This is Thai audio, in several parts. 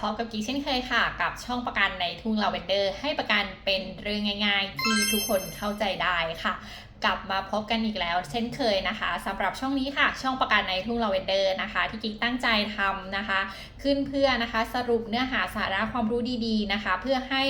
พบกับกิ๊กเช่นเคยค่ะ กับช่องประกันในทุ่งลาเวนเดอร์ ให้ประกันเป็นเรื่องง่าย ๆ ที่ทุกคนเข้าใจได้ค่ะ กลับมาพบกันอีกแล้ว เช่นเคยนะคะสำหรับช่องนี้ค่ะ ช่องประกันในทุ่งลาเวนเดอร์นะคะ ที่กิ๊กตั้งใจทำนะคะ ขึ้นเพื่อนะคะ สรุปเนื้อหาสาระความรู้ดีๆนะคะ เพื่อให้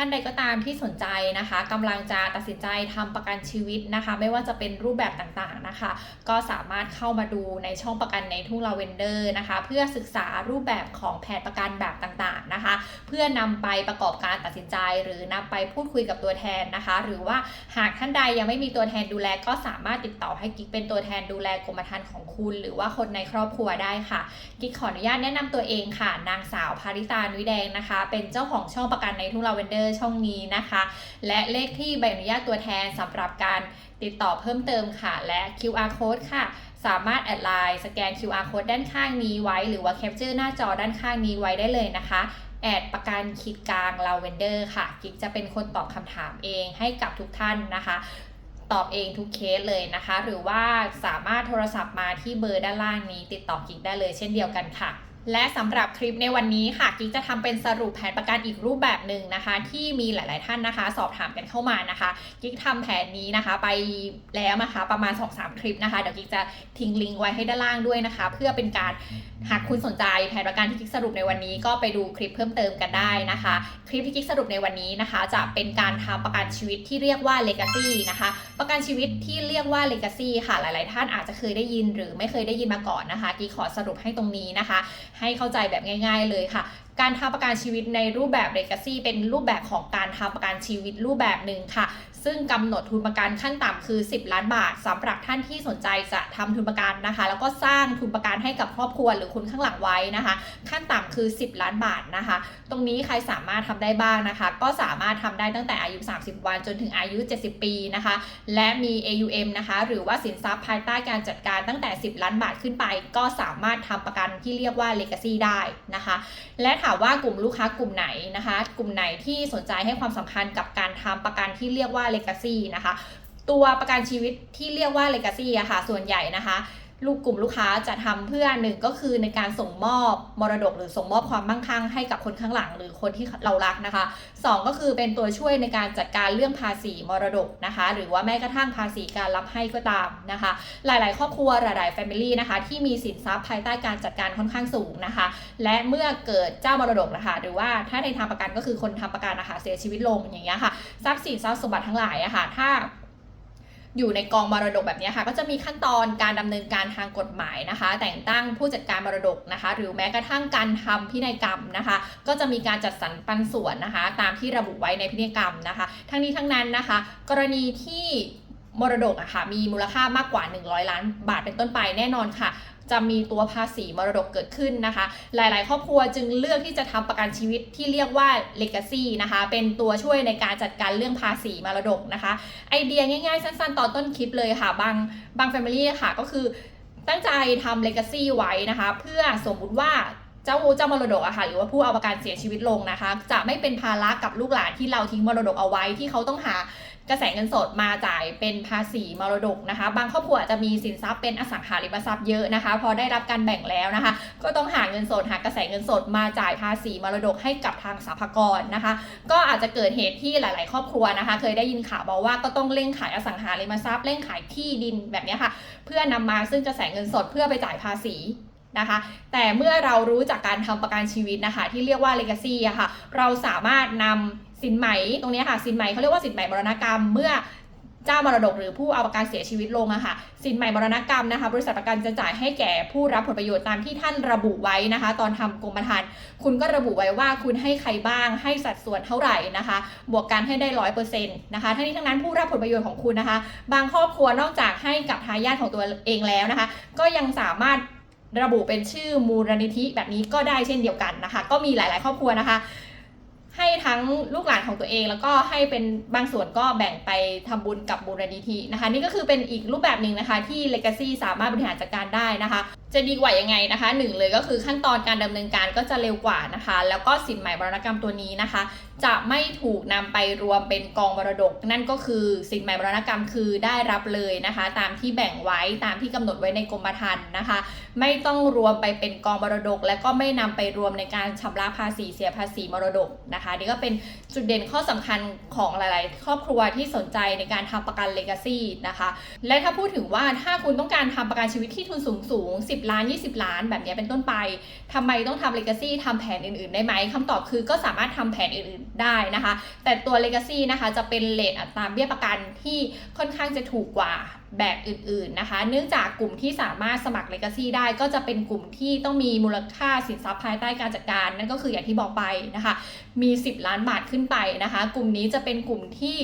ท่านใดก็ตามที่สนใจนะคะกำลังจะตัดสินใจทำประกันชีวิตนะคะ ไม่ว่าจะเป็นรูปแบบต่างๆนะคะ ก็สามารถเข้ามาดูในช่องประกันในทุ่งลาเวนเดอร์นะคะ เพื่อศึกษารูปแบบของแผนประกันแบบต่างๆนะคะ เพื่อนำไปประกอบการตัดสินใจ หรือนำไปพูดคุยกับตัวแทนนะคะ หรือว่าหากท่านใดยังไม่มีตัวแทนดูแล ก็สามารถติดต่อให้กิ๊กเป็นตัวแทนดูแลกรมธรรม์ของคุณ หรือว่าคนในครอบครัวได้ค่ะกิ๊กขออนุญาตแนะนำตัวเองค่ะ นางสาวภาริตานุยแดงนะคะ เป็นเจ้าของช่องประกันในทุ่งลาเวนเดอร์ช่องนี้นะคะ และเลขที่ใบอนุญาตตัวแทนสำหรับการติดต่อเพิ่มเติมค่ะ และ QR code ค่ะ สามารถแอดไลน์สแกน QR code ด้านข้างนี้ไว้ หรือว่าแคปเจอร์หน้าจอด้านข้างนี้ไว้ได้เลยนะคะแอดประกันขีดกลางลาเวนเดอร์ค่ะ กิ๊กจะเป็นคนตอบคำถามเองให้กับทุกท่านนะคะ ตอบเองทุกเคสเลยนะคะ หรือว่าสามารถโทรศัพท์มาที่เบอร์ด้านล่างนี้ ติดต่อกิ๊กได้เลยเช่นเดียวกันค่ะ และสำหรับคลิปในวันนี้ค่ะกิ๊กจะทำเป็นสรุปแผนประกันอีกรูปแบบหนึ่งนะคะ ที่มีหลาย ๆ ท่านนะคะ สอบถามกันเข้ามานะคะกิ๊กทำแผนนี้นะคะ ไปแล้วนะคะ ประมาณ 2-3 คลิปนะคะเดี๋ยวกิ๊กจะทิ้งลิงก์ไว้ให้ด้านล่างด้วยนะคะ เพื่อเป็นการหากคุณสนใจแผนประกันที่กิ๊กสรุปในวันนี้ก็ไปดูคลิปเพิ่มเติมกันได้นะคะ คลิปที่กิ๊กสรุปในวันนี้นะคะ จะเป็นการทำประกันชีวิตที่เรียกว่า Legacy นะคะ ประกันชีวิตที่เรียกว่า Legacy ค่ะหลาย ๆ ท่านอาจจะเคยได้ยินหรือไม่เคยได้ยินมาก่อนนะคะกิ๊กขอสรุปให้ตรงนี้นะคะ ให้เข้าใจแบบง่าย ๆ เลยค่ะ การทำประกันชีวิตในรูปแบบ Legacy เป็นรูปแบบของการทำประกันชีวิตรูปแบบหนึ่งค่ะ ซึ่งกำหนดทุนประกันขั้นต่ำคือ 10 ล้านบาทสำหรับท่านที่สนใจจะทำทุนประกันนะคะ แล้วก็สร้างทุนประกันให้กับครอบครัวหรือคุณข้างหลังไว้นะคะ ขั้นต่ำคือ 10 ล้านบาทนะคะ ตรงนี้ใครสามารถทำได้บ้างนะคะ ก็สามารถทำได้ตั้งแต่อายุ 30 วันจนถึงอายุ 70 ปีนะคะ และมี AUM นะคะ หรือว่าสินทรัพย์ภายใต้การจัดการตั้งแต่ 10 ล้านบาทขึ้นไป ก็สามารถทำประกันที่เรียกว่า Legacy ได้นะคะ และถามว่ากลุ่มลูกค้ากลุ่มไหนนะคะ กลุ่มไหนที่สนใจให้ความสำคัญกับการทำประกันที่เรียกว่า Legacy นะคะ ตัวประกันชีวิตที่เรียกว่า Legacy อะค่ะ ส่วนใหญ่นะคะ ลูกกลุ่มลูกค้าจะทำเพื่อหนึ่งก็คือในการส่งมอบมรดก หรือส่งมอบความมั่งคั่งให้กับคนข้างหลัง หรือคนที่เรารักนะคะสองก็คือเป็นตัวช่วยในการจัดการเรื่องภาษีมรดกนะคะ หรือว่าแม้กระทั่งภาษีการรับให้ก็ตามนะคะ หลาย ๆ ครอบครัวหลายๆ Family นะคะที่มีสินทรัพย์ภายใต้การจัดการค่อนข้างสูงนะคะ และเมื่อเกิดเจ้ามรดกนะคะหรือว่าถ้าในทางประกันก็คือคนทำประกันนะคะเสียชีวิตลงอย่างเงี้ยค่ะทรัพย์สินทรัพย์สมบัติทั้งหลายอะค่ะถ้า อยู่ในกองมรดกแบบนี้ค่ะ ก็จะมีขั้นตอนการดำเนินการทางกฎหมายนะคะ แต่งตั้งผู้จัดการมรดกนะคะ หรือแม้กระทั่งการทำพินัยกรรมนะคะ ก็จะมีการจัดสรรปันส่วนนะคะ ตามที่ระบุไว้ในพินัยกรรมนะคะ ทั้งนี้ทั้งนั้นนะคะ กรณีที่มรดกอะค่ะมีมูลค่ามากกว่า 100 ล้านบาทเป็นต้นไปแน่นอนค่ะ จะมีตัวภาษีมรดกเกิดขึ้นนะคะ หลายๆ ครอบครัวจึงเลือกที่จะทำประกันชีวิตที่เรียกว่า legacy นะคะ เป็นตัวช่วยในการจัดการเรื่องภาษีมรดกนะคะ ไอเดียง่ายๆ สั้นๆ ตอนต้นคลิปเลยค่ะ บางบาง Family ค่ะ ก็คือตั้งใจทำ legacy ไว้นะคะ เพื่อสมมุติว่าเจ้าเจ้ามรดกอะค่ะหรือว่าผู้เอาประกันเสียชีวิตลงนะคะ จะไม่เป็นภาระกับลูกหลานที่เราทิ้งมรดกเอาไว้ที่เขาต้องหา กระแสเงินสดมาจ่ายเป็นภาษีมรดกนะคะ บางครอบครัวอาจจะมีสินทรัพย์เป็นอสังหาริมทรัพย์เยอะนะคะ พอได้รับการแบ่งแล้วนะคะ ก็ต้องหาเงินสดหากระแสเงินสดมาจ่ายภาษีมรดกให้กับทางสรรพากรนะคะ ก็อาจจะเกิดเหตุที่หลาย ๆ ครอบครัวนะคะ เคยได้ยินข่าวบอกว่าก็ต้องเร่งขายอสังหาริมทรัพย์เร่งขายที่ดินแบบนี้ค่ะ เพื่อนำมาซึ่งกระแสเงินสดเพื่อไปจ่ายภาษีนะคะแต่เมื่อเรารู้จากการทำประกันชีวิตนะคะ ที่เรียกว่า legacy อะค่ะ เราสามารถนำ สินไหมตรงนี้ค่ะ สินไหมเขาเรียกว่าสินไหมมรณกรรม เมื่อเจ้ามรดกหรือผู้เอาประกันเสียชีวิตลงอะค่ะ สินใหม่มรณกรรมนะคะ บริษัทประกันจะจ่ายให้แก่ผู้รับผลประโยชน์ตามที่ท่านระบุไว้นะคะ ตอนทำกรมธรรม์คุณก็ระบุไว้ว่าคุณให้ใครบ้าง ให้สัดส่วนเท่าไหร่นะคะ บวกกันให้ได้ร้อยเปอร์เซ็นต์นะคะทั้งนี้ทั้งนั้นผู้รับผลประโยชน์ของคุณนะคะ บางครอบครัวนอกจากให้กับทายาทของตัวเองแล้วนะคะ ก็ยังสามารถระบุเป็นชื่อมูลนิธิแบบนี้ก็ได้เช่นเดียวกันนะคะ ก็มีหลาย ๆ ครอบครัวนะคะ ให้ทั้งลูกหลานของตัวเอง แล้วก็ให้เป็นบางส่วนก็แบ่งไปทำบุญกับบูรณิธินะคะ นี่ก็คือเป็นอีกรูปแบบหนึ่งนะคะ ที่ Legacy สามารถบริหารจัดการได้นะคะ จะดีกว่ายังไงนะคะหนึ่งเลยก็คือขั้นตอนการดำเนินการก็จะเร็วกว่านะคะ แล้วก็สินใหม่บรณกรรมตัวนี้นะคะ จะไม่ถูกนำไปรวมเป็นกองมรดก นั่นก็คือสินใหม่มรณกรรมคือได้รับเลยนะคะ ตามที่แบ่งไว้ตามที่กำหนดไว้ในกรมธรรม์นะคะ ไม่ต้องรวมไปเป็นกองมรดก และก็ไม่นำไปรวมในการชำระภาษีเสียภาษีมรดกนะคะ นี่ก็เป็นจุดเด่นข้อสำคัญของหลาย ๆ ครอบครัวที่สนใจในการทำประกันเลกาซีนะคะ และถ้าพูดถึงว่าถ้าคุณต้องการทำประกันชีวิตที่ทุนสูงสูง10 ล้าน 20 ล้าน แบบนี้เป็นต้นไปทำไมต้องทำเลกาซีทำแผนอื่น ๆ ได้ไหมคำตอบคือก็สามารถทำแผนอื่น ๆได้นะคะ แต่ตัว Legacy นะคะจะเป็นเลทอัตราเบี้ยประกันที่ค่อนข้างจะถูกกว่าแบบอื่นๆนะคะ เนื่องจากกลุ่มที่สามารถสมัคร Legacy ได้ก็จะเป็นกลุ่มที่ต้องมีมูลค่าสินทรัพย์ภายใต้การจัดการ นั่นก็คืออย่างที่บอกไปนะคะ มี 10 ล้านบาทขึ้นไปนะคะ กลุ่มนี้จะเป็นกลุ่มที่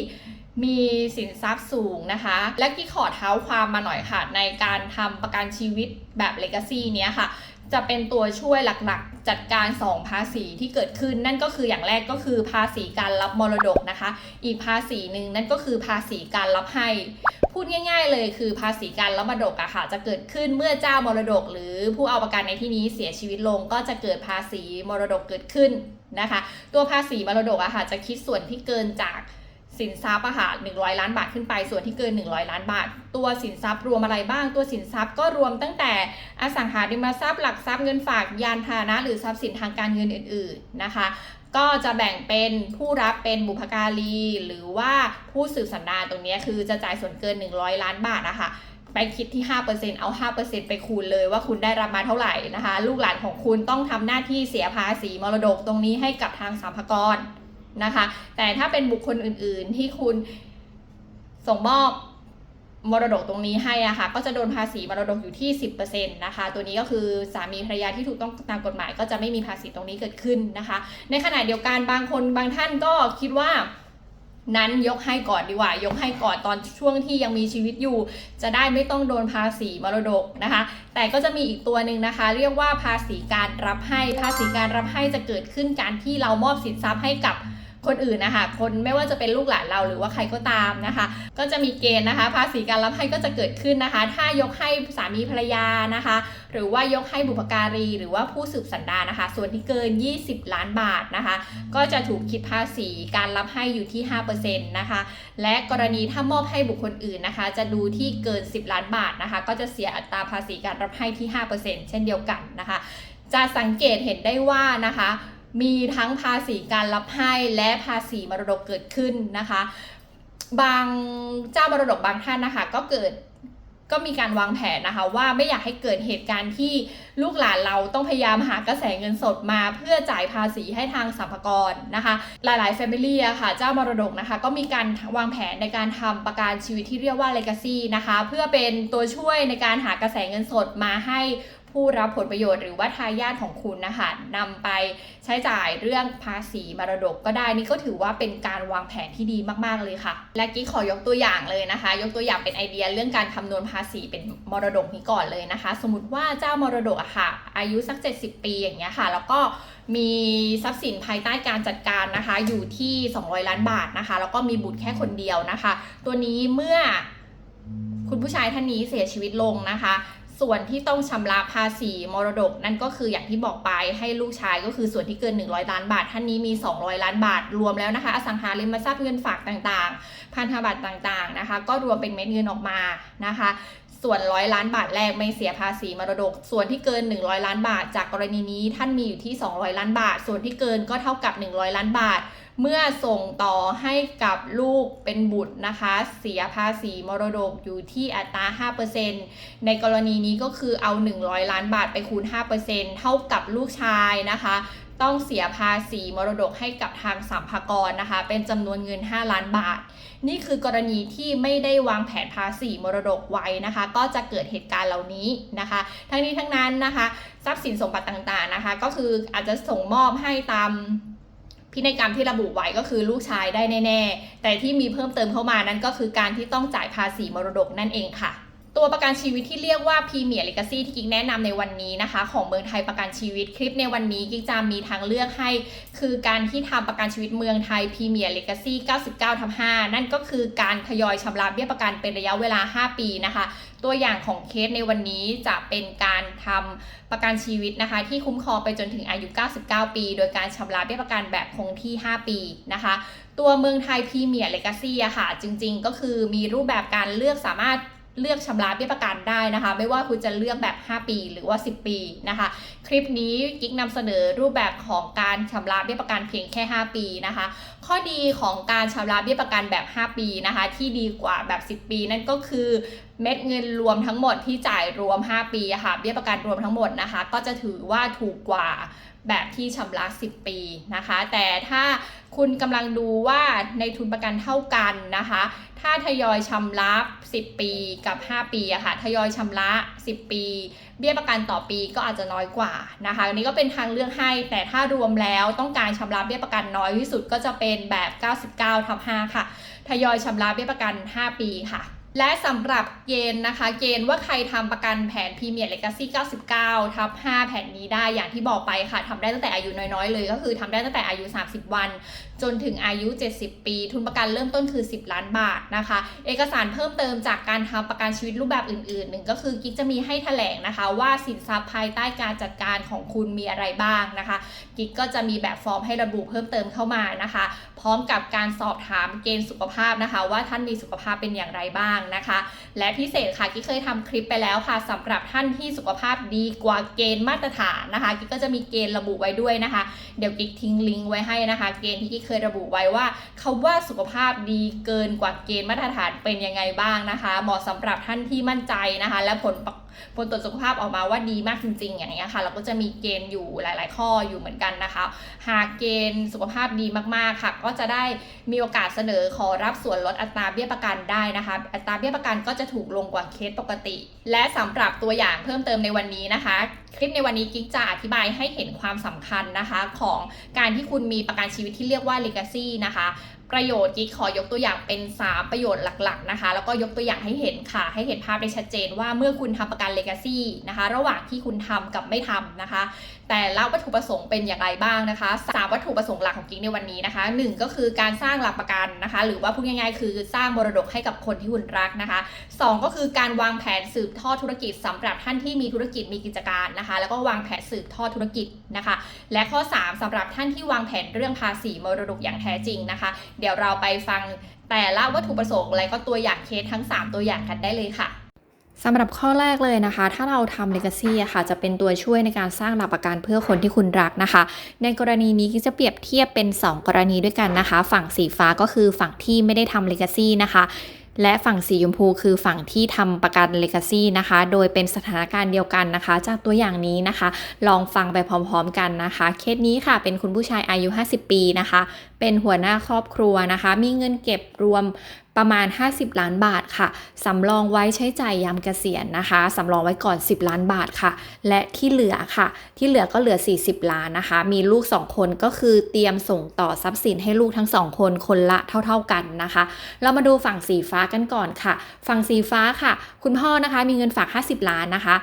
มีสินทรัพย์สูงนะคะ และกี่ขอเท้าความมาหน่อยค่ะ ในการทำประกันชีวิตแบบ Legacy เนี้ยค่ะ จะเป็นตัวช่วยหลักๆ จัดการ 2 ภาษีที่เกิดขึ้น นั่นก็คืออย่างแรกก็คือภาษีการรับมรดกนะคะ อีกภาษีหนึ่งนั่นก็คือภาษีการรับให้ พูดง่าย ๆ เลยคือภาษีการรับมรดกอะค่ะจะเกิดขึ้นเมื่อเจ้ามรดก หรือผู้เอาประกันในที่นี้เสียชีวิตลงก็จะเกิดภาษีมรดกเกิดขึ้นนะคะ ตัวภาษีมรดกอะค่ะจะคิดส่วนที่เกินจาก สินทรัพย์อะค่ะ100ล้านบาทขึ้นไป ส่วนที่เกิน 100 ล้านบาท ตัวสินทรัพย์รวมอะไรบ้าง ตัวสินทรัพย์ก็รวมตั้งแต่อสังหาริมทรัพย์หลักทรัพย์เงินฝากยานพาหนะหรือทรัพย์สินทางการเงินอื่น ๆนะคะ ก็จะแบ่งเป็นผู้รับเป็นบุพการี หรือว่าผู้สืบสันดานตรงนี้คือจะจ่ายส่วนเกิน 100 ล้านบาทอะคะไปคิดที่ 5%เอา 5%ไปคูณเลยว่าคุณได้รับมาเท่าไหร่นะคะ ลูกหลานของคุณต้องทำหน้าที่เสียภาษีมรดกตรงนี้ให้กับทางสรรพกร นะคะ แต่ถ้าเป็นบุคคลอื่นๆ ที่คุณส่งมอบมรดกตรงนี้ให้อะค่ะ ก็จะโดนภาษีมรดกอยู่ที่ 10%นะคะ ตัวนี้ก็คือสามีภรรยาที่ถูกต้องตามกฎหมาย ก็จะไม่มีภาษีตรงนี้เกิดขึ้นนะคะ ในขณะเดียวกันบางคนบางท่านก็คิดว่า นั้นยกให้ก่อนดีกว่า ยกให้ก่อนตอนช่วงที่ยังมีชีวิตอยู่ จะได้ไม่ต้องโดนภาษีมรดกนะคะ แต่ก็จะมีอีกตัวหนึ่งนะคะ เรียกว่าภาษีการรับให้ ภาษีการรับให้จะเกิดขึ้นการที่เรามอบสินทรัพย์ให้กับ คนอื่นนะคะคนไม่ว่าจะเป็นลูกหลานเราหรือว่าใครก็ตามนะคะ ก็จะมีเกณฑ์นะคะ ภาษีการรับให้ก็จะเกิดขึ้นนะคะ ถ้ายกให้สามีภรรยานะคะ หรือว่ายกให้บุพการี หรือว่าผู้สืบสันดานะคะ ส่วนที่เกิน 20 ล้านบาทนะคะ ก็จะถูกคิดภาษีการรับให้อยู่ที่5%นะคะ และกรณีถ้ามอบให้บุคคลอื่นนะคะ จะดูที่เกิน 10 ล้านบาทนะคะ ก็จะเสียอัตราภาษีการรับให้ที่ 5%เช่นเดียวกันนะคะ จะสังเกตเห็นได้ว่านะคะ มีทั้งภาษีการรับให้และภาษีมรดกเกิดขึ้นนะคะ บางเจ้ามรดกบางท่านนะคะ ก็เกิดก็มีการวางแผนนะคะว่าไม่อยากให้เกิดเหตุการณ์ที่ลูกหลานเราต้องพยายามหากระแสเงินสดมาเพื่อจ่ายภาษีให้ทางสรรพากรนะคะ หลายๆ Family อะค่ะ เจ้ามรดกนะคะ ก็มีการวางแผนในการทำประกันชีวิตที่เรียกว่า Legacy นะคะ เพื่อเป็นตัวช่วยในการหากระแสเงินสดมาให้ ผู้รับผลประโยชน์หรือว่าทายาทของคุณนะคะนำไปใช้จ่ายเรื่องภาษีมรดกก็ได้นี่ก็ถือว่าเป็นการวางแผนที่ดีมากๆเลยค่ะ และกี้ขอยกตัวอย่างเลยนะคะ ยกตัวอย่างเป็นไอเดียเรื่องการคำนวณภาษีเป็นมรดกนี้ก่อนเลยนะคะ สมมติว่าเจ้ามรดกอะค่ะ อายุสัก 70 ปีอย่างเงี้ยค่ะ แล้วก็มีทรัพย์สินภายใต้การจัดการนะคะ อยู่ที่ 200 ล้านบาทนะคะ แล้วก็มีบุตรแค่คนเดียวนะคะ ตัวนี้เมื่อคุณผู้ชายท่านนี้เสียชีวิตลงนะคะ ส่วนที่ต้องชำระภาษีมรดกนั่นก็คืออย่างที่บอกไปให้ลูกชายก็คือส่วนที่เกิน 100 ล้านบาท ท่านนี้มี 200 ล้านบาท รวมแล้วนะคะ อสังหาริมทรัพย์เงินฝากต่างๆ พันธบัตรต่างๆนะคะ ก็รวมเป็นเม็ดเงินออกมานะคะ ส่วนร้อยล้านบาทแรกไม่เสียภาษีมรดก ส่วนที่เกิน 100 ล้านบาท จากกรณีนี้ท่านมีอยู่ที่ 200 ล้านบาท ส่วนที่เกินก็เท่ากับ 100 ล้านบาท เมื่อส่งต่อให้กับลูกเป็นบุตรนะคะ เสียภาษีมรดกอยู่ที่อัตรา 5%ในกรณีนี้ก็คือเอา 100 ล้านบาทไปคูณ 5%เท่ากับลูกชายนะคะ ต้องเสียภาษีมรดกให้กับทางสัมภากรนะคะ เป็นจำนวนเงิน 5 ล้านบาท นี่คือกรณีที่ไม่ได้วางแผนภาษีมรดกไว้นะคะ ก็จะเกิดเหตุการณ์เหล่านี้นะคะ ทั้งนี้ทั้งนั้นนะคะ ทรัพย์สินสมบัติต่างๆนะคะ ก็คืออาจจะส่งมอบให้ตามพินัยกรรมที่ระบุไว้ก็คือลูกชายได้แน่ ๆ แต่ที่มีเพิ่มเติมเข้ามานั้นก็คือการที่ต้องจ่ายภาษีมรดกนั่นเองค่ะ ตัวประกันชีวิตที่เรียกว่า Premier Legacy ที่กิ๊กแนะนำในวันนี้นะคะ ของเมืองไทยประกันชีวิตคลิปในวันนี้กิ๊กจะมีทางเลือกให้ คือการที่ทำประกันชีวิตเมืองไทย Premier Legacy 99ทับ5นั่นก็คือการทยอยชำระเบี้ยประกันเป็นระยะเวลา 5 ปีนะคะ ตัวอย่างของเคสในวันนี้จะเป็นการทำประกันชีวิตนะคะ ที่คุ้มครองไปจนถึงอายุ 99 ปี โดยการชำระเบี้ยประกันแบบคงที่ 5 ปีนะคะ ตัวเมืองไทยพรีเมียร์เลกาซี่อะค่ะ จริง ๆ ก็คือมีรูปแบบการเลือกสามารถ เลือกชำระเบี้ยประกันได้นะคะ ไม่ว่าคุณจะเลือกแบบ 5 ปีหรือว่า 10 ปีนะคะ คลิปนี้กิ๊กนำเสนอรูปแบบของการชำระเบี้ยประกันเพียงแค่ 5 ปีนะคะ ข้อดีของการชำระเบี้ยประกันแบบ 5 ปีนะคะ ที่ดีกว่าแบบ 10 ปี นั่นก็คือเม็ดเงินรวมทั้งหมดที่จ่ายรวม 5 ปีะค่ะเบี้ยประกันรวมทั้งหมดนะคะ ก็จะถือว่าถูกกว่า แบบที่ชำระ 10 ปีนะคะ แต่ถ้าคุณกำลังดูว่าในทุนประกันเท่ากันนะคะ ถ้าทยอยชำระ 10 ปีกับ 5 ปีอะค่ะ ทยอยชำระ 10 ปี เบี้ยประกันต่อปีก็อาจจะน้อยกว่านะคะ อันนี้ก็เป็นทางเลือกให้ แต่ถ้ารวมแล้วต้องการชำระเบี้ยประกันน้อยที่สุดก็จะเป็นแบบ 99ทับ5ค่ะ ทยอยชำระเบี้ยประกัน 5 ปีค่ะ และสำหรับเกณฑ์นะคะ เกณฑ์ว่าใครทำประกันแผนพรีเมียร์เลกาซี่99 ทับ 5 แผ่นนี้ได้อย่างที่บอกไปค่ะทำได้ตั้งแต่อายุน้อยๆ เลยก็คือทำได้ตั้งแต่อายุ 30 วัน จนถึงอายุ 70 ปี ทุนประกันเริ่มต้นคือ 10 ล้านบาทนะคะ เอกสารเพิ่มเติมจากการทำประกันชีวิตรูปแบบอื่นๆหนึ่งก็คือกิ๊กจะมีให้แถลงนะคะว่าสินทรัพย์ภายใต้การจัดการของคุณมีอะไรบ้างนะคะ กิ๊กก็จะมีแบบฟอร์มให้ระบุเพิ่มเติมเข้ามานะคะพร้อมกับการสอบถามเกณฑ์สุขภาพนะคะ ว่าท่านมีสุขภาพเป็นอย่างไรบ้างนะคะ และพิเศษค่ะกิ๊กเคยทำคลิปไปแล้วค่ะสำหรับท่านที่สุขภาพดีกว่าเกณฑ์มาตรฐานนะคะกิ๊กก็จะมีเกณฑ์ระบุไว้ด้วยนะคะ เดี๋ยวกิ๊กทิ้งลิงก์ไว้ให้นะคะ เกณฑ์ที่กิ๊กเคยระบุไว้ว่าคาว่าสุขภาพดีเกินกว่าเกณฑ์มาตรฐานเป็นยังไงบ้างนะคะ เหมาะสำหรับท่านที่มั่นใจนะคะ และผลประ ผลตรวจสุขภาพออกมาว่าดีมากจริง ๆ อย่างเงี้ยค่ะ เราก็จะมีเกณฑ์อยู่หลาย ๆ ข้ออยู่เหมือนกันนะคะ หากเกณฑ์สุขภาพดีมากๆค่ะ ก็จะได้มีโอกาสเสนอขอรับส่วนลดอัตราเบี้ยประกันได้นะคะ อัตราเบี้ยประกันก็จะถูกลงกว่าเคสปกติ และสำหรับตัวอย่างเพิ่มเติมในวันนี้นะคะ คลิปในวันนี้กิ๊กจะอธิบายให้เห็นความสำคัญนะคะของการที่คุณมีประกันชีวิตที่เรียกว่า legacy นะคะ ประโยชน์กิ๊กขอยกตัวอย่างเป็น 3 ประโยชน์หลักๆนะคะ แล้วก็ยกตัวอย่างให้เห็นค่ะ ให้เห็นภาพได้ชัดเจนว่าเมื่อคุณทำประกันเลกาซี่นะคะ ระหว่างที่คุณทำกับไม่ทำนะคะแต่ละวัตถุประสงค์เป็นอย่างไรบ้างนะคะสามวัตถุประสงค์หลักของกิ๊กในวันนี้นะคะหนึ่งก็คือการสร้างหลักประกันนะคะ หรือว่าพูดง่ายๆ คือสร้างมรดกให้กับคนที่คุณรักนะคะสองก็คือการวางแผนสืบทอดธุรกิจสำหรับท่านที่มีธุรกิจมีกิจการนะคะ แล้วก็วางแผนสืบทอดธุรกิจนะคะ และข้อ 3สำหรับท่านที่วางแผนเรื่องภาษีมรดกอย่างแท้จริงนะคะ เดี๋ยวเราไปฟังแต่ละวัตถุประสงค์และก็ตัวอย่างเคสทั้ง 3 ตัวอย่างกันได้เลยค่ะ สำหรับข้อแรกเลยนะคะ ถ้าเราทำ Legacy อะค่ะ จะเป็นตัวช่วยในการสร้างหลักประกันเพื่อคนที่คุณรักนะคะ ในกรณีนี้ก็จะเปรียบเทียบเป็น 2 กรณีด้วยกันนะคะ ฝั่งสีฟ้าก็คือฝั่งที่ไม่ได้ทำ Legacy นะคะและฝั่งสีชมพูคือฝั่งที่ทำประกัน Legacy นะคะ โดยเป็นสถานการณ์เดียวกันนะคะ จากตัวอย่างนี้นะคะ ลองฟังไปพร้อมๆกันนะคะ เคสนี้ค่ะเป็นคุณผู้ชายอายุ 50 ปีนะคะ เป็นหัวหน้าครอบครัวนะคะ มีเงินเก็บรวมประมาณ 50 ล้านบาทค่ะ สำรองไว้ใช้จ่ายยามเกษียณนะคะ สำรองไว้ก่อน 10 ล้านบาทค่ะ และที่เหลือค่ะ ที่เหลือก็เหลือ 40 ล้านนะคะ มีลูก 2 คนก็คือเตรียมส่งต่อทรัพย์สินให้ลูกทั้ง 2 คนคนละเท่า ๆกันนะคะ เรามาดูฝั่งสีฟ้ากันก่อนค่ะ ฝั่งสีฟ้าค่ะ คุณพ่อนะคะมีเงินฝาก 50 ล้านนะคะ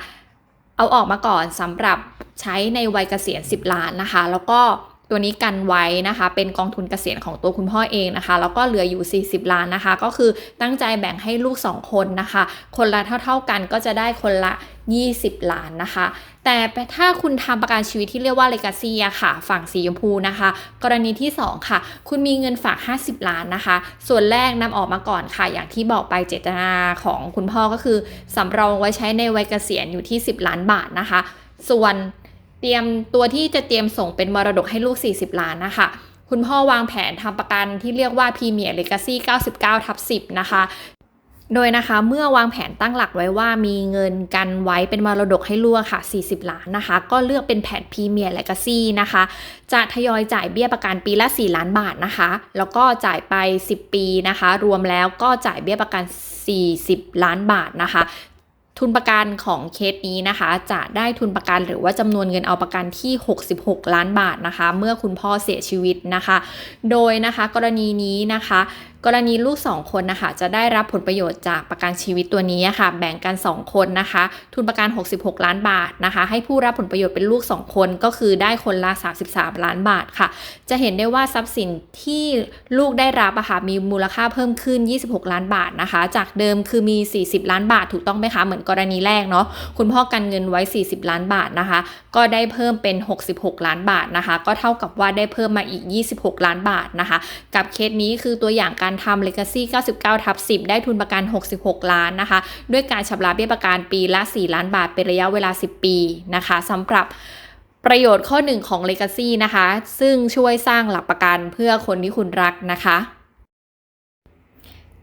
เอาออกมาก่อนสำหรับใช้ในวัยเกษียณ 10 ล้านนะคะ แล้วก็ ตัวนี้กันไว้นะคะ เป็นกองทุนเกษียณของตัวคุณพ่อเองนะคะ แล้วก็เหลืออยู่ 40 ล้านนะคะ ก็คือตั้งใจแบ่งให้ลูก 2 คนนะคะ คนละเท่า ๆกันก็จะได้คนละ 20 ล้านนะคะ แต่ถ้าคุณทำประกันชีวิตที่เรียกว่า Legacy อะค่ะ ฝั่งสีชมพูนะคะ กรณีที่ 2 ค่ะ คุณมีเงินฝาก 50 ล้านนะคะ ส่วนแรกนำออกมาก่อนค่ะ อย่างที่บอกไปเจตนาของคุณพ่อก็คือสำรองไว้ใช้ในวัยเกษียณอยู่ที่ 10 ล้านบาทนะคะ ส่วน เตรียมตัวที่จะเตรียมส่งเป็นมรดกให้ลูก 40 ล้านนะคะ คุณพ่อวางแผนทำประกันที่เรียกว่า Premier Legacy 99ทับ10 นะคะ โดยนะคะเมื่อวางแผนตั้งหลักไว้ว่ามีเงินกันไว้เป็นมรดกให้ลูกค่ะ 40 ล้านนะคะ ก็เลือกเป็นแผน Premier Legacy นะคะ จะทยอยจ่ายเบี้ยประกันปีละ 4 ล้านบาทนะคะ แล้วก็จ่ายไป 10 ปีนะคะ รวมแล้วก็จ่ายเบี้ยประกัน 40 ล้านบาทนะคะ ทุนประกันของเคสนี้นะคะ จะได้ทุนประกันหรือว่าจำนวนเงินเอาประกันที่ 66 ล้านบาทนะคะ เมื่อคุณพ่อเสียชีวิตนะคะ โดยนะคะกรณีนี้นะคะ กรณีลูก 2 คนนะคะ จะได้รับผลประโยชน์จากประกันชีวิตตัวนี้ค่ะ แบ่งกัน 2 คนนะคะ ทุนประกัน 66 ล้านบาทนะคะ ให้ผู้รับผลประโยชน์เป็นลูก 2 คนก็คือได้คนละ 33 ล้านบาทค่ะ จะเห็นได้ว่าทรัพย์สินที่ลูกได้รับอะค่ะมีมูลค่าเพิ่มขึ้น 26 ล้านบาทนะคะ จากเดิมคือมี 40 ล้านบาทถูกต้องไหมคะเหมือนกรณีแรกเนาะคุณพ่อกันเงินไว้ 40 ล้านบาทนะคะ ก็ได้เพิ่มเป็น 66 ล้านบาทนะคะ ก็เท่ากับว่าได้เพิ่มมาอีก 26 ล้านบาทนะคะ กับเคสนี้คือตัวอย่างการทำ Legacy 99ทับ10 ได้ทุนประกัน 66 ล้านนะคะ ด้วยการชำระเบี้ยประกันปีละ 4 ล้านบาทเป็นระยะเวลา 10 ปีนะคะสำหรับประโยชน์ข้อหนึ่งของ Legacy นะคะ ซึ่งช่วยสร้างหลักประกันเพื่อคนที่คุณรักนะคะ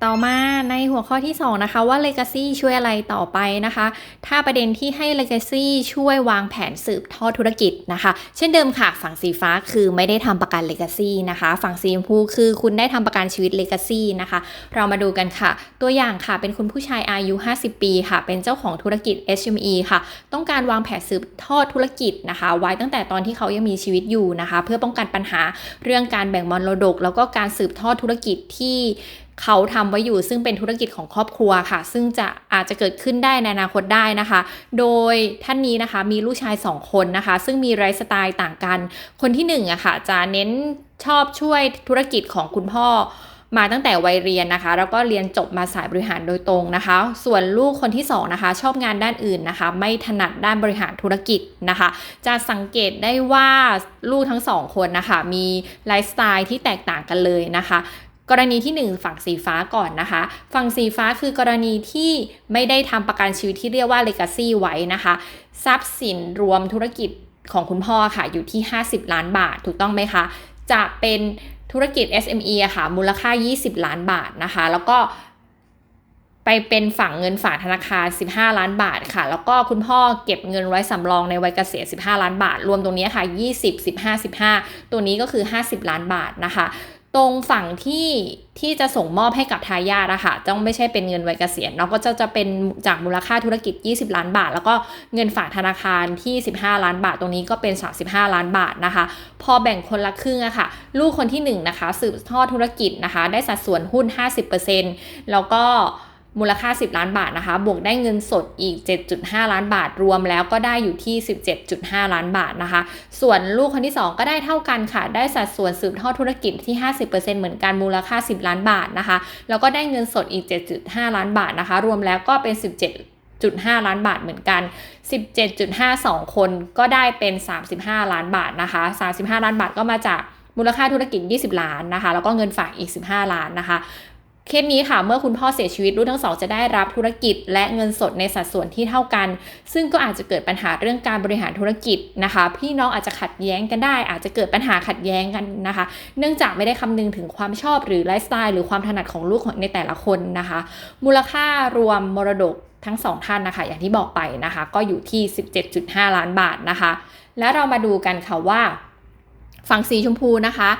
ต่อมาในหัวข้อที่ 2 นะคะว่า Legacy ช่วยอะไรต่อไปนะคะ ถ้าประเด็นที่ให้ Legacy ช่วยวางแผนสืบทอดธุรกิจนะคะ เช่นเดิมค่ะฝั่งสีฟ้าคือไม่ได้ทำประกัน Legacy นะคะ ฝั่งสีชมพูคือคุณได้ทำประกันชีวิต Legacy นะคะ เรามาดูกันค่ะ ตัวอย่างค่ะเป็นคุณผู้ชายอายุ 50 ปีค่ะ เป็นเจ้าของธุรกิจ SME ค่ะ ต้องการวางแผนสืบทอดธุรกิจนะคะ ไว้ตั้งแต่ตอนที่เขายังมีชีวิตอยู่นะคะ เพื่อป้องกันปัญหาเรื่องการแบ่งมรดก แล้วก็การสืบทอดธุรกิจที่ เขาทำไว้อยู่ซึ่งเป็นธุรกิจของครอบครัวค่ะ ซึ่งจะอาจจะเกิดขึ้นได้ในอนาคตได้นะคะ โดยท่านนี้นะคะมีลูกชาย 2 คนนะคะ ซึ่งมีไลฟ์สไตล์ต่างกัน คนที่1อะค่ะจะเน้นชอบช่วยธุรกิจของคุณพ่อมาตั้งแต่วัยเรียนนะคะ แล้วก็เรียนจบมาสายบริหารโดยตรงนะคะ ส่วนลูกคนที่2นะคะ ชอบงานด้านอื่นนะคะ ไม่ถนัดด้านบริหารธุรกิจนะคะ จะสังเกตได้ว่าลูกทั้งสองคนนะคะ มีไลฟ์สไตล์ที่แตกต่างกันเลยนะคะ กรณีที่ 1 ฝั่งสีฟ้าก่อนนะคะ ฝั่งสีฟ้าคือกรณีที่ไม่ได้ทำประกันชีวิตที่เรียกว่า legacy ไว้นะคะ ทรัพย์สินรวมธุรกิจของคุณพ่อค่ะอยู่ที่ 50 ล้านบาทถูกต้องไหมคะ จะเป็นธุรกิจ SME อะค่ะ มูลค่า 20 ล้านบาทนะคะ แล้วก็ไปเป็นฝั่งเงินฝากธนาคาร 15 ล้านบาทค่ะ แล้วก็คุณพ่อเก็บเงินไว้สำรองในวัยเกษียณ 15 ล้านบาท รวมตรงนี้ค่ะ 20 15 15 ตัวนี้ก็คือ 50 ล้านบาทนะคะ ตรงฝั่งที่ที่จะส่งมอบให้กับทายาทอะค่ะต้องไม่ใช่เป็นเงินไวัยเกษียณเนาะก็จะจะเป็นจากมูลค่าธุรกิจ 20 ล้านบาท แล้วก็เงินฝากธนาคารที่ 15 ล้านบาท ตรงนี้ก็เป็น 35 ล้านบาทนะคะ พอแบ่งคนละครึ่งอะค่ะ ลูกคนที่1นะคะสืบทอดธุรกิจนะคะ ได้สัดส่วนหุ้น 50%แล้วก็ มูลค่า 10 ล้านบาทนะคะ บวกได้เงินสดอีก 7.5 ล้านบาท รวมแล้วก็ได้อยู่ที่ 17.5 ล้านบาทนะคะ ส่วนลูกคนที่ 2 ก็ได้เท่ากันค่ะ ได้สัดส่วนสืบทอดธุรกิจที่ 50%เหมือนกัน มูลค่า 10 ล้านบาทนะคะ แล้วก็ได้เงินสดอีก 7.5 ล้านบาทนะคะ รวมแล้วก็เป็น 17 1.5ล้านบาทเหมือนกัน 17.52 คนก็ได้เป็น 35 ล้านบาทนะคะ 35 ล้านบาทก็มาจากมูลค่าธุรกิจ 20 ล้านนะคะ แล้วก็เงินฝากอีก 15 ล้านนะคะ เคสนี้ค่ะเมื่อคุณพ่อเสียชีวิตลูกทั้งสองจะได้รับธุรกิจ และเงินสดในสัดส่วนที่เท่ากัน ซึ่งก็อาจจะเกิดปัญหาเรื่องการบริหารธุรกิจนะคะ พี่น้องอาจจะขัดแย้งกันได้ อาจจะเกิดปัญหาขัดแย้งกันนะคะ เนื่องจากไม่ได้คำนึงถึงความชอบหรือไลฟ์สไตล์หรือความถนัดของลูกในแต่ละคนนะคะ มูลค่ารวมมรดกทั้งสองท่านนะคะ อย่างที่บอกไปนะคะ ก็อยู่ที่ 17.5 ล้านบาทนะคะ แล้วเรามาดูกันค่ะว่า ฝั่งสีชมพูนะคะ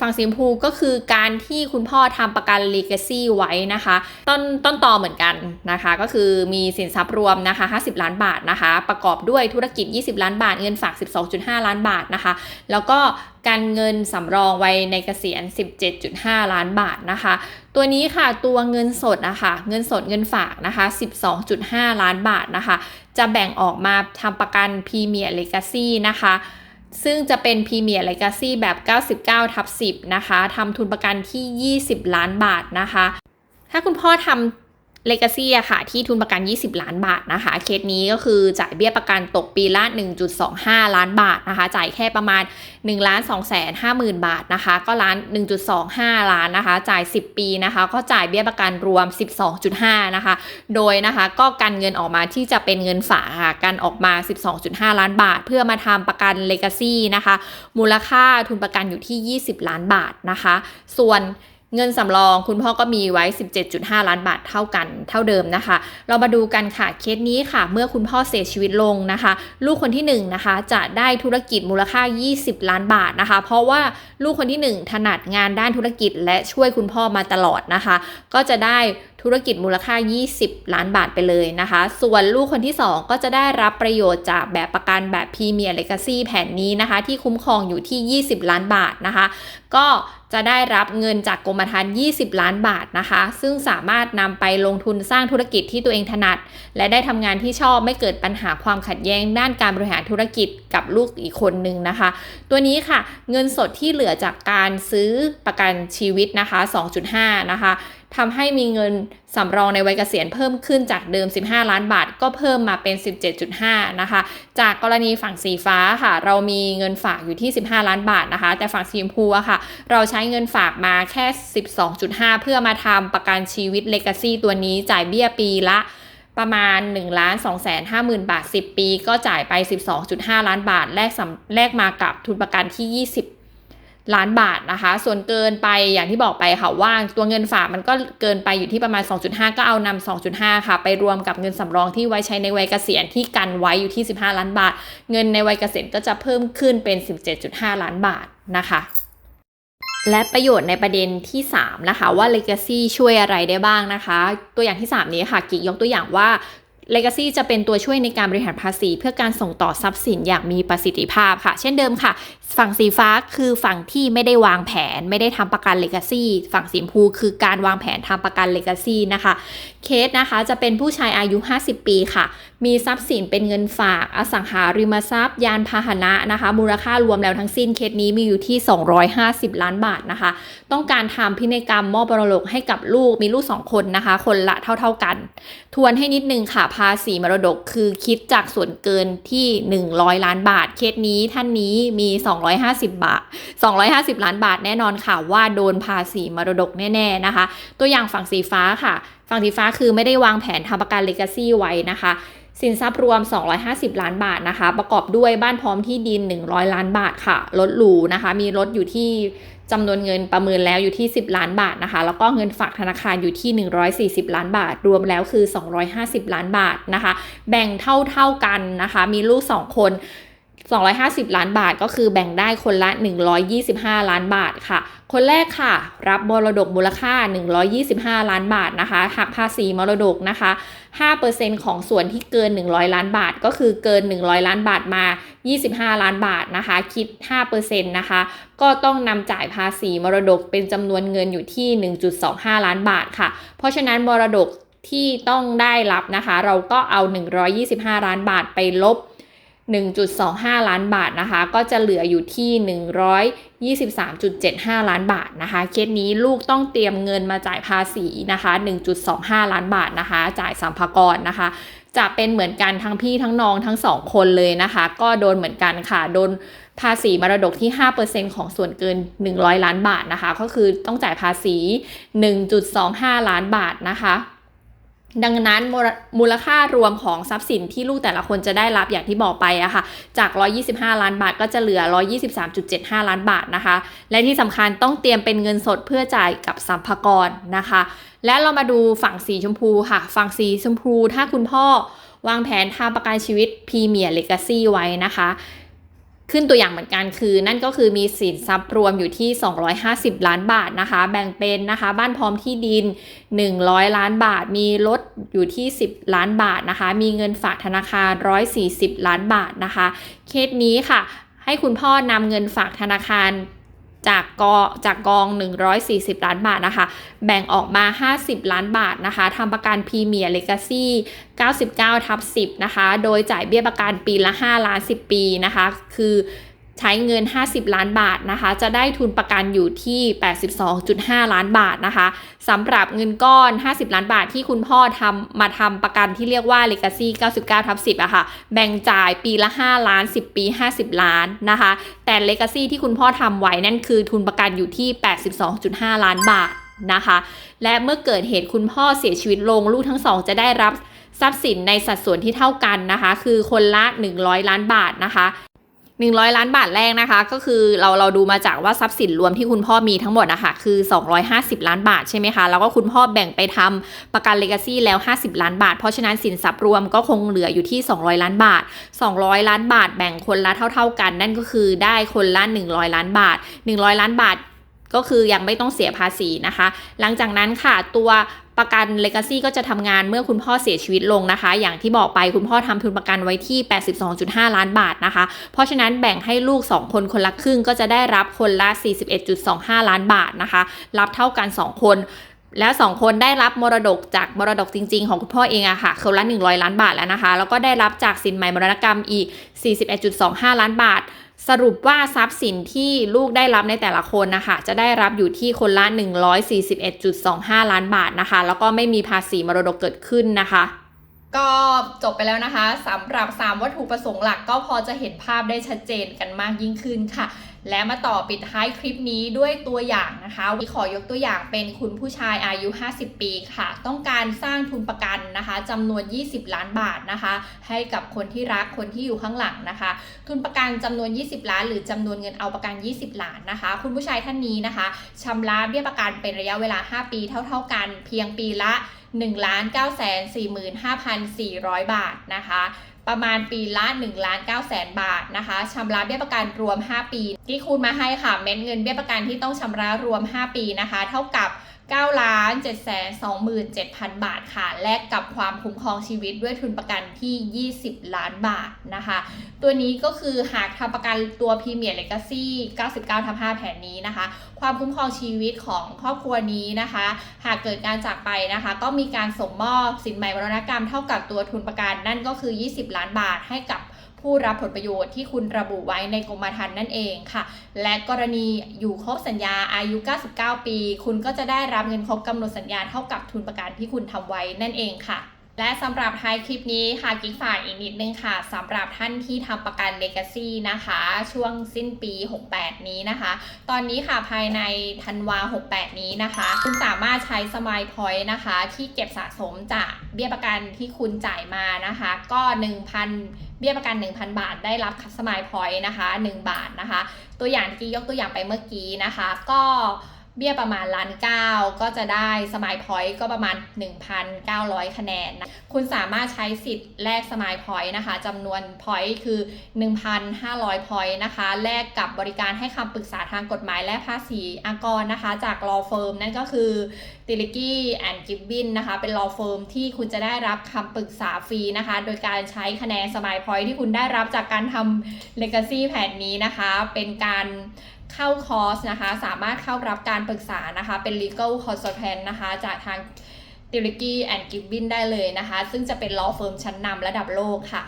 ฝั่งสีชมพูก็คือการที่คุณพ่อทำประกัน legacy ไว้นะคะ ต้นต้นต่อเหมือนกันนะคะ ก็คือมีสินทรัพย์รวมนะคะ 50 ล้านบาทนะคะ ประกอบด้วยธุรกิจ 20 ล้านบาท เงินฝาก 12.5 ล้านบาทนะคะ แล้วก็การเงินสำรองไว้ในเกษียณ 17.5 ล้านบาทนะคะ ตัวนี้ค่ะตัวเงินสดนะคะเงินสดเงินฝากนะคะ 12.5 ล้านบาทนะคะ จะแบ่งออกมาทำประกันพรีเมียร์เลกาซี่นะคะ ซึ่งจะเป็นพรีเมียร์เลกาซี่แบบ 99ทับ10 นะคะทำทุนประกันที่ 20 ล้านบาทนะคะ ถ้าคุณพ่อทำ เลกาซี่อะค่ะที่ทุนประกัน 20 ล้านบาทนะคะ เคสนี้ก็คือจ่ายเบี้ยประกันตกปีละ 1.25 ล้านบาทนะคะ จ่ายแค่ประมาณ1ล้าน2 5หมื่นบาทนะคะ ก็ล้าน 1.25 ล้านนะคะ จ่าย 10 ปีนะคะ ก็จ่ายเบี้ยประกันรวม 12.5 นะคะ โดยนะคะก็กันเงินออกมาที่จะเป็นเงินฝากค่ะกันออกมา 12.5 ล้านบาท เพื่อมาทำประกันเลกาซี่นะคะ มูลค่าทุนประกันอยู่ที่ 20 ล้านบาทนะคะ ส่วน เงินสำรองคุณพ่อก็มีไว้ 17.5 ล้านบาทเท่ากันเท่าเดิมนะคะ เรามาดูกันค่ะเคสนี้ค่ะ เมื่อคุณพ่อเสียชีวิตลงนะคะ ลูกคนที่1นงนะคะจะได้ธุรกิจมูลค่า 20 ล้านบาทนะคะ เพราะว่าลูกคนที่ 1 ถนัดงานด้านธุรกิจและช่วยคุณพ่อมาตลอดนะคะ ก็จะได้ ธุรกิจมูลค่า 20 ล้านบาทไปเลยนะคะ ส่วนลูกคนที่ 2 ก็จะได้รับประโยชน์จากแบบประกันแบบพรีเมียร์เลกาซีแผนนี้นะคะ ที่คุ้มครองอยู่ที่ 20 ล้านบาทนะคะ ก็จะได้รับเงินจากกรมธรรม์20 ล้านบาทนะคะ ซึ่งสามารถนำไปลงทุนสร้างธุรกิจที่ตัวเองถนัด และได้ทำงานที่ชอบไม่เกิดปัญหาความขัดแย้งด้านการบริหารธุรกิจกับลูกอีกคนนึงนะคะ ตัวนี้ค่ะ เงินสดที่เหลือจากการซื้อประกันชีวิตนะคะ 2.5 นะคะ ทำให้มีเงินสำรองในวัยเกษียณเพิ่มขึ้นจากเดิม 15 ล้านบาท ก็เพิ่มมาเป็น 17.5 นะคะ จากกรณีฝั่งสีฟ้าค่ะ เรามีเงินฝากอยู่ที่ 15 ล้านบาทนะคะ แต่ฝั่งสีชมพูอะค่ะ เราใช้เงินฝากมาแค่ 12.5 เพื่อมาทำประกันชีวิต Legacy ตัวนี้จ่ายเบี้ยปีละประมาณ1ล้าน2 5หมื่นบาท 10 ปี ก็จ่ายไป 12.5 ล้านบาท แลกแลกมากับทุนประกันที่ 20 ล้านบาทนะคะ ส่วนเกินไปอย่างที่บอกไปค่ะว่าตัวเงินฝากมันก็เกินไปอยู่ที่ประมาณ 2.5 ก็เอานำ2.5 ค่ะ ไปรวมกับเงินสำรองที่ไว้ใช้ในวัยเกษียณที่กันไว้อยู่ที่ 15 ล้านบาท เงินในวัยเกษียณก็จะเพิ่มขึ้นเป็น 17.5 ล้านบาทนะคะและประโยชน์ในประเด็นที่ 3 นะคะว่า Legacy ช่วยอะไรได้บ้างนะคะ ตัวอย่างที่ 3 นี้ค่ะกิกยกตัวอย่างว่า Legacy จะเป็นตัวช่วยในการบริหารภาษี เพื่อการส่งต่อทรัพย์สินอย่างมีประสิทธิภาพค่ะ เช่นเดิมค่ะ ฝั่งสีฟ้าคือฝั่งที่ไม่ได้วางแผน ไม่ได้ทำประกัน Legacy ฝั่งสีชมพูคือการวางแผนทำประกัน Legacy นะคะ เคสนะคะจะเป็นผู้ชายอายุ 50 ปีค่ะมีทรัพย์สินเป็นเงินฝาก อสังหาริมทรัพย์ ยานพาหนะนะคะ มูลค่ารวมแล้วทั้งสิ้นเคสนี้มีอยู่ที่ 250 ล้านบาทนะคะ ต้องการทำพินัยกรรมมอบมรดกให้กับลูกมีลูก 2 คนนะคะ คนละเท่า ๆกัน ทวนให้นิดนึงค่ะ ภาษีมรดกคือคิดจากส่วนเกินที่ 100 ล้านบาท เคสนี้ท่านนี้มี 250 บาท 250 ล้านบาทแน่นอนค่ะว่าโดนภาษีมรดกแน่ๆนะคะ ตัวอย่างฝั่งสีฟ้าค่ะ ฝั่งสีฟ้าคือไม่ได้วางแผนทำประกันเลกาซี่ไว้นะคะสินทรัพย์รวม 250 ล้านบาทนะคะ ประกอบด้วยบ้านพร้อมที่ดิน 100 ล้านบาทค่ะ รถหรูนะคะ มีรถอยู่ที่จำนวนเงินประเมินแล้วอยู่ที่ 10 ล้านบาทนะคะ แล้วก็เงินฝากธนาคารอยู่ที่ 140 ล้านบาท รวมแล้วคือ 250 ล้านบาทนะคะ แบ่งเท่าเท่าๆกันนะคะ มีลูก 2 คน 250 ล้านบาทก็คือแบ่งได้คนละ 125 ล้านบาทค่ะ คนแรกค่ะ รับมรดกมูลค่า 125 ล้านบาทนะคะหักภาษีมรดกนะคะ 5%ของส่วนที่เกิน 100 ล้านบาท ก็คือเกิน 100 ล้านบาทมา 25 ล้านบาทนะคะ คิด 5%นะคะ ก็ต้องนำจ่ายภาษีมรดกเป็นจำนวนเงินอยู่ที่ 1.25 ล้านบาทค่ะ เพราะฉะนั้นมรดกที่ต้องได้รับนะคะ เราก็เอา 125 ล้านบาทไปลบ 1.25 ล้านบาทนะคะ ก็จะเหลืออยู่ที่ 123.75 ล้านบาทนะคะ เคสนี้ลูกต้องเตรียมเงินมาจ่ายภาษีนะคะ 1.25 ล้านบาทนะคะ จ่ายสัมภากรนะคะ จะเป็นเหมือนกันทั้งพี่ทั้งน้องทั้งสองคนเลยนะคะ ก็โดนเหมือนกันค่ะ โดนภาษีมรดกที่ 5%ของส่วนเกิน 100 ล้านบาทนะคะ ก็คือต้องจ่ายภาษี 1.25 ล้านบาทนะคะ ดังนั้นมูลค่ารวมของทรัพย์สินที่ลูกแต่ละคนจะได้รับอย่างที่บอกไปอะค่ะ จาก 125 ล้านบาทก็จะเหลือ 123.75 ล้านบาทนะคะ และที่สำคัญต้องเตรียมเป็นเงินสดเพื่อจ่ายกับสัมภากรนะคะ และเรามาดูฝั่งสีชมพูค่ะ ฝั่งสีชมพูถ้าคุณพ่อวางแผนทำประกันชีวิตพรีเมียร์เลกาซี่ไว้นะคะ ขึ้นตัวอย่างเหมือนกันคือ นั่นก็คือมีสินทรัพย์รวมอยู่ที่ 250 ล้านบาทนะคะ แบ่งเป็นนะคะ บ้านพร้อมที่ดิน 100 ล้านบาท มีรถอยู่ที่ 10 ล้านบาทนะคะ มีเงินฝากธนาคาร 140 ล้านบาทนะคะ เคสนี้ค่ะ ให้คุณพ่อนำเงินฝากธนาคาร จากกอจากกอง 140 ล้านบาทนะคะ แบ่งออกมา 50 ล้านบาทนะคะทำประกันพรีเมียร์เลกาซี่99ทับ10 นะคะ โดยจ่ายเบี้ยประกันปีละ 5 ล้าน 10 ปีนะคะ คือ ใช้เงิน 50 ล้านบาทนะคะ จะได้ทุนประกันอยู่ที่ 82.5 ล้านบาทนะคะสำหรับเงินก้อน 50 ล้านบาทที่คุณพ่อทำมาทำประกันที่เรียกว่า Legacy 99ทับ10อะค่ะ แบ่งจ่ายปีละ 5 ล้าน 10 ปี 50 ล้านนะคะ แต่ Legacy ที่คุณพ่อทำไว้นั่นคือทุนประกันอยู่ที่ 82.5 ล้านบาทนะคะ และเมื่อเกิดเหตุคุณพ่อเสียชีวิตลงลูกทั้งสองจะได้รับทรัพย์สินในสัดส่วนที่เท่ากันนะคะ คือคนละ 100 ล้านบาทนะคะ 100 ล้านบาทแรกนะคะ ก็คือเราเราดูมาจากว่าทรัพย์สินรวมที่คุณพ่อมีทั้งหมดนะคะคือ 250 ล้านบาทใช่ไหมคะ แล้วก็คุณพ่อแบ่งไปทำประกันเลกาซี่แล้ว 50 ล้านบาท เพราะฉะนั้นสินทรัพย์รวมก็คงเหลืออยู่ที่ 200 ล้านบาท 200 ล้านบาทแบ่งคนละเท่า ๆกัน นั่นก็คือได้คนละ 100 ล้านบาท 100 ล้านบาทก็คือยังไม่ต้องเสียภาษีนะคะ หลังจากนั้นค่ะตัว ประกัน Legacy ก็จะทำงานเมื่อคุณพ่อเสียชีวิตลงนะคะ อย่างที่บอกไปคุณพ่อทำทุนประกันไว้ที่ 82.5 ล้านบาทนะคะ เพราะฉะนั้นแบ่งให้ลูก 2 คนคนละครึ่งก็จะได้รับคนละ 41.25 ล้านบาทนะคะ รับเท่ากัน 2 คนแล้ว 2 คนได้รับมรดกจากมรดกจริง ๆ ของคุณพ่อเองอะค่ะคนละ 100 ล้านบาทแล้วนะคะ แล้วก็ได้รับจากสินใหม่มรณกรรมอีก 41.25 ล้านบาท สรุปว่าทรัพย์สินที่ลูกได้รับในแต่ละคนนะคะ จะได้รับอยู่ที่คนละ 141.25 ล้านบาทนะคะ แล้วก็ไม่มีภาษีมรดกเกิดขึ้นนะคะ ก็จบไปแล้วนะคะสำหรับ 3 วัตถุประสงค์หลักก็พอจะเห็นภาพได้ชัดเจนกันมากยิ่งขึ้นค่ะและมาต่อปิดท้ายคลิปนี้ด้วยตัวอย่างนะคะวันนี้ขอยกตัวอย่างเป็นคุณผู้ชายอายุ 50 ปีค่ะ ต้องการสร้างทุนประกันนะคะจำนวน 20 ล้านบาทนะคะ ให้กับคนที่รักคนที่อยู่ข้างหลังนะคะ ทุนประกันจำนวน 20 ล้าน หรือจำนวนเงินเอาประกัน 20 ล้านนะคะ คุณผู้ชายท่านนี้นะคะชำระเบี้ยประกันเป็นระยะเวลา 5 ปีเท่า ๆกัน เพียงปีละ1 9 4 5 4 0 0 บาทนะคะ ประมาณปีละ1ล้าน9แสนบาทนะคะชำระเบี้ยประกันรวม 5 ปี ที่คูณมาให้ค่ะเม็ดเงินเบี้ยประกันที่ต้องชำระรวม 5 ปีนะคะ เท่ากับ 9ล้าน7แสน27,000 บาทค่ะ แลกกับความคุ้มครองชีวิตด้วยทุนประกันที่ 20 ล้านบาทนะคะ ตัวนี้ก็คือหากทำประกันตัวพรีเมียร์เลกาซี่99ทับ5แผนนี้นะคะ ความคุ้มครองชีวิตของครอบครัวนี้นะคะ หากเกิดการจากไปนะคะ ก็มีการส่งมอบสินใหม่มรณกรรมเท่ากับตัวทุนประกันนั่นก็คือ 20 ล้านบาทให้กับ ผู้รับผลประโยชน์ที่คุณระบุไว้ในกรมธรรม์นั่นเองค่ะ และกรณีอยู่ครบสัญญาอายุ 99 ปี คุณก็จะได้รับเงินครบกำหนดสัญญาเท่ากับทุนประกันที่คุณทำไว้นั่นเองค่ะ และสำหรับท้ายคลิปนี้ค่ะกิ๊กฝากอีกนิดนึงค่ะสำหรับท่านที่ทำประกัน Legacy นะคะ ช่วงสิ้นปี 68 นี้นะคะ ตอนนี้ค่ะภายในธันวา 68 นี้นะคะ คุณสามารถใช้สมายพอยต์นะคะ ที่เก็บสะสมจากเบี้ยประกันที่คุณจ่ายมานะคะ ก็ 1,000 เบี้ยประกัน 1,000 บาท ได้รับสมายพอยต์นะคะ 1 บาทนะคะ ตัวอย่างที่ยกตัวอย่างไปเมื่อกี้นะคะ ก็ เบี้ยประมาณล้านเก้าก็จะได้สมายพอยต์ก็ประมาณ 1,900 คะแนนนะคุณสามารถใช้สิทธิ์แลกสมายพอยต์นะคะจำนวนพอยต์คือ 1,500พอยต์นะคะแลกกับบริการให้คำปรึกษาทางกฎหมายและภาษีอากรนะคะ จาก law firm นั่นก็คือติลิกี้แอนด์กิบบินนะคะ เป็น law firm ที่คุณจะได้รับคำปรึกษาฟรีนะคะ โดยการใช้คะแนนสมายพอยต์ที่คุณได้รับจากการทำ legacy แผนนี้นะคะ เป็นการ เข้าคอร์สนะคะ สามารถเข้ารับการปรึกษานะคะ เป็น legal consultant นะคะ จากทาง t i l i g y and Gibbin ได้เลยนะคะ ซึ่งจะเป็นลอเฟิร์มชั้นนำระดับโลกค่ะ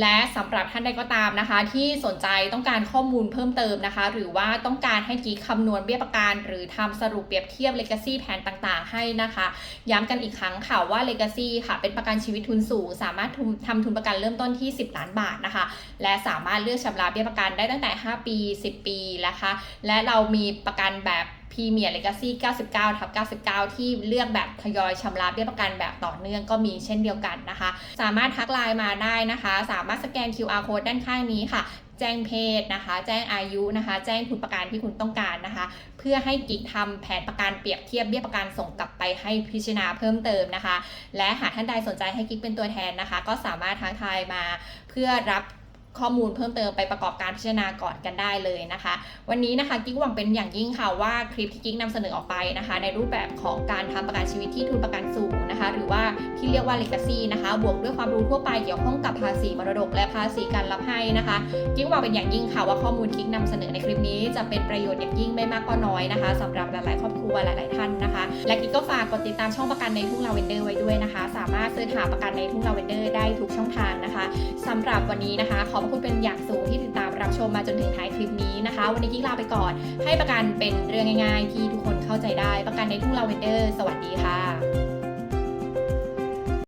และสำหรับท่านใดก็ตามนะคะ ที่สนใจต้องการข้อมูลเพิ่มเติมนะคะ หรือว่าต้องการให้กิ๊กคำนวณเบี้ยประกัน หรือทำสรุปเปรียบเทียบ Legacy แผนต่างๆ ให้นะคะ ย้ำกันอีกครั้งค่ะว่า Legacy ค่ะ เป็นประกันชีวิตทุนสูง สามารถททำทุนประกันเริ่มต้นที่ 10 ล้านบาทนะคะ และสามารถเลือกชำระเบี้ยประกันได้ตั้งแต่ 5 ปี 10 ปีนะคะ และเรามีประกันแบบ พรีเมียร์เลกาซี่99ทับ99 ที่เลือกแบบทยอยชำระเบี้ยประกันแบบต่อเนื่องก็มีเช่นเดียวกันนะคะ สามารถทักไลน์มาได้นะคะ สามารถสแกน QR code ด้านข้างนี้ค่ะ แจ้งเพศนะคะ แจ้งอายุนะคะ แจ้งทุนประกันที่คุณต้องการนะคะ เพื่อให้กิ๊กทำแผนประกันเปรียบเทียบเบี้ยประกันส่งกลับไปให้พิจารณาเพิ่มเติมนะคะ และหากท่านใดสนใจให้กิ๊กเป็นตัวแทนนะคะ ก็สามารถทักทายมาเพื่อรับ ข้อมูลเพิ่มเติมไปประกอบการพิจารณาก่อนกันได้เลยนะคะ วันนี้นะคะกิ๊กหวังเป็นอย่างยิ่งค่ะว่าคลิปที่กิ๊กนำเสนอออกไปนะคะ ในรูปแบบของการทำประกันชีวิตที่ทุนประกันสูงนะคะ หรือว่าที่เรียกว่า legacy นะคะ บวกด้วยความรู้ทั่วไปเกี่ยวข้องกับภาษีมรดกและภาษีการรับให้นะคะกิ๊กหวังเป็นอย่างยิ่งค่ะว่าข้อมูลกิ๊กนำเสนอในคลิปนี้ จะเป็นประโยชน์อย่างยิ่งไม่มากก็น้อยนะคะสำหรับหลาย ๆ ครอบครัวหลาย ๆ ท่านนะคะ และกิ๊กก็ฝากกดติดตามช่องประกันในทุ่งลาเวนเดอร์ไว้ด้วยนะคะ สามารถซื้อหาประกันในทุ่งลาเวนเดอร์ได้ทุกช่องทางนะคะสำหรับวันนี้นะคะขอบคุณเป็นอย่างสูงที่ติดตามรับชมมาจนถึงท้ายคลิปนี้นะคะ วันนี้กิ๊กลาไปก่อน ให้ประกันเป็นเรื่องง่าย ๆ ที่ทุกคนเข้าใจได้ ประกันในทุ่งลาเวนเดอร์ สวัสดีค่ะ